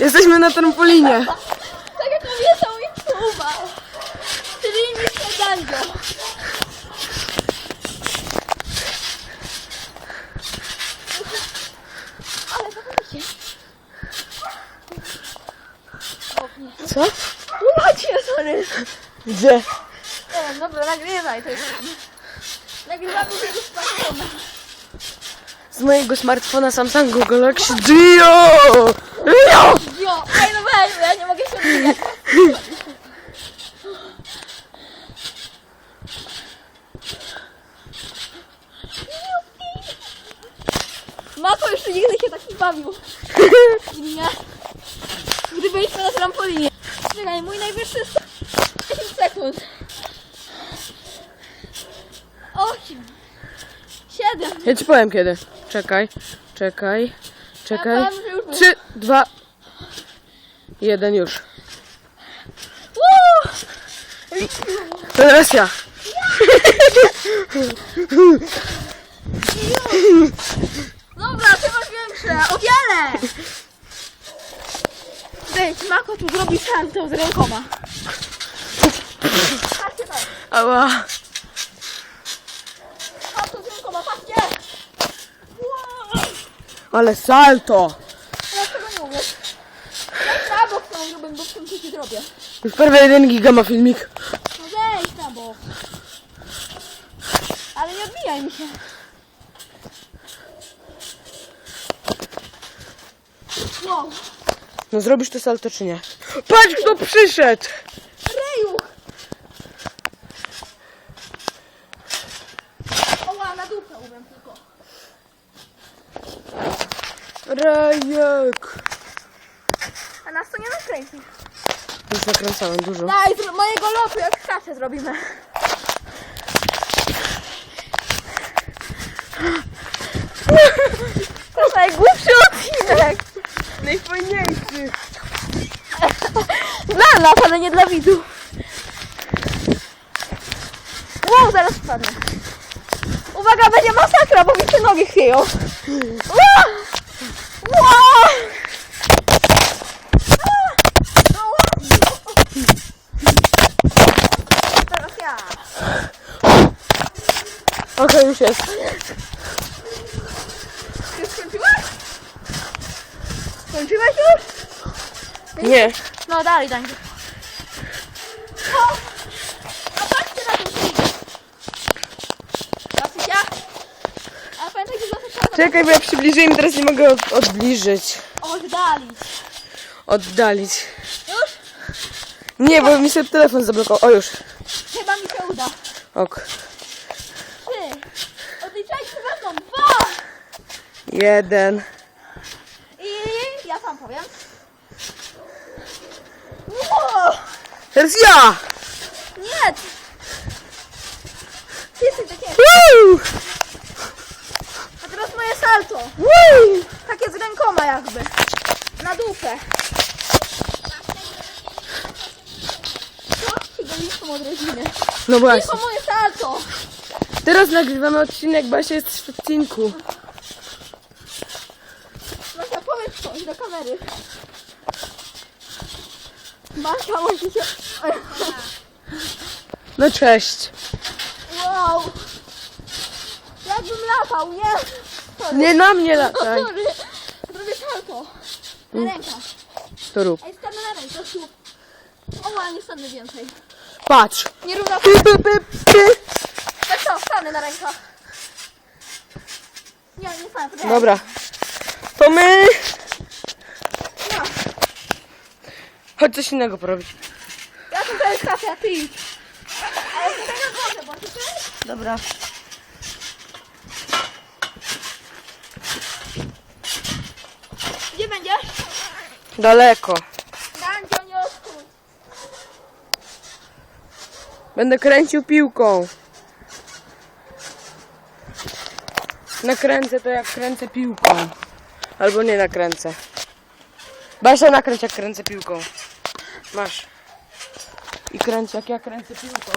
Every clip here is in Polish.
Jesteśmy na trampolinie. Tak jak obiecał mi Kuba. Czyli nie śniadanko. Ale zobaczcie. Co? Umacie, sorry. Gdzie? Nie wiem, dobra, nagrywaj to jest. Nagrywamy tego smartfona. Z mojego smartfona Samsungu Galaxy Dio! Dio! Jo, ej no weź, bo ja nie mogę się odbijać. Mako już nigdy się tak nie bawił. Nie. Gdy byliśmy na trampolinie. Czekaj, mój najwyższy jest 10 sekund. 8. 7. Ja ci powiem kiedy. Czekaj, czekaj, czekaj. Ja powiem, że już był. Trzy, dwa, jeden już. Woo! Teraz ja. Ty masz większe, o wiele! Wejdź, Mako tu zrobi salto z rękoma. Patrzcie to, Ała. salto z rękoma, patrzcie! Wow! Ale salto. Ja tego nie umiem. Ja na bok tą zrobię, bo w tym ci zrobię. Już prawie jeden giga ma filmik. No na bok. Ale nie odbijaj mi się. Wow, No zrobisz to salto czy nie? Patrz kto przyszedł. Reju! Oła, na dupę umiem tylko. Rajek. A nas to nie nakręci. Już nakręcałem dużo. Daj, z mojego lotu jak skacze zrobimy. To najgłupszy odcinek. Najfajniejszy. Dla nas, ale nie dla widzów. Wow, zaraz spadnę. Uwaga, będzie masakra, bo mi się nogi chwieją. Wow! Wow! Teraz ja. Okej, już jest. Ty skończyłaś? Skończyłaś już? Nie. No dalej, Dańdzie. O! A patrzcie na ten film. Patrzcie? A pamiętaj, że trzeba Czekaj, bo ja przybliżyłem, teraz nie mogę od, odbliżyć. oddalić. Oddalić. Już? Nie, bo mi się telefon zablokował. O już. Chyba mi się uda. Ok. Ty, odliczajcie mną. Dwa! Jeden. I ja sam powiem. Wow! Teraz ja! Nie! Ty jesteś takie. Woo! A teraz moje salto. Woo! Takie z rękoma jakby. Na dupę. Co? Goliszką od rodziny. No właśnie. Tylko moje salto. Teraz nagrywamy odcinek, Basia jest w odcinku. Masia, powiedz coś do kamery. Masia, musi się... No cześć. Wow. Jakbym latał, nie? Sorry. Nie na mnie lataj. Sorry. Zrobię salto. Na rękach. To rób. Ej, stanę na rękach, tu. O, ale nie stanę więcej. Patrz. Nierówna... Py, py, py, py. Tak co, stanę na rękach. Nie, nie stanę. Dobra. To my... No. Chodź coś innego porobić. Ja tutaj skaczę, a ty idź. A ja tutaj na górze, bo ty Dobra. Gdzie będziesz? Daleko. Nie odkrój. Będę kręcił piłką. Nakręcę to jak kręcę piłką. Albo nie nakręcę. Basia nakręć jak kręcę piłką. Masz. I kręć jak ja kręcę piłką.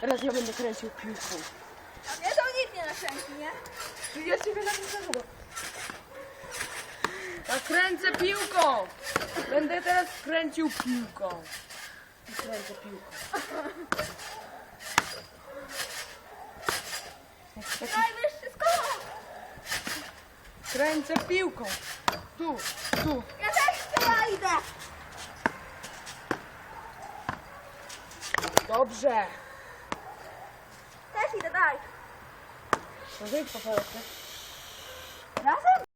Teraz ja będę kręcił piłką. A mnie to nic nie nakręci, nie? Ja ciebie nakręcę. Kręcę piłką! Będę teraz kręcił piłką. I kręcę piłką. Najwyższy! Kręcę piłką. Tu, tu. Ja też chcę, ja idę! Dobrze. Też idę, daj! No wyjdź po. Razem?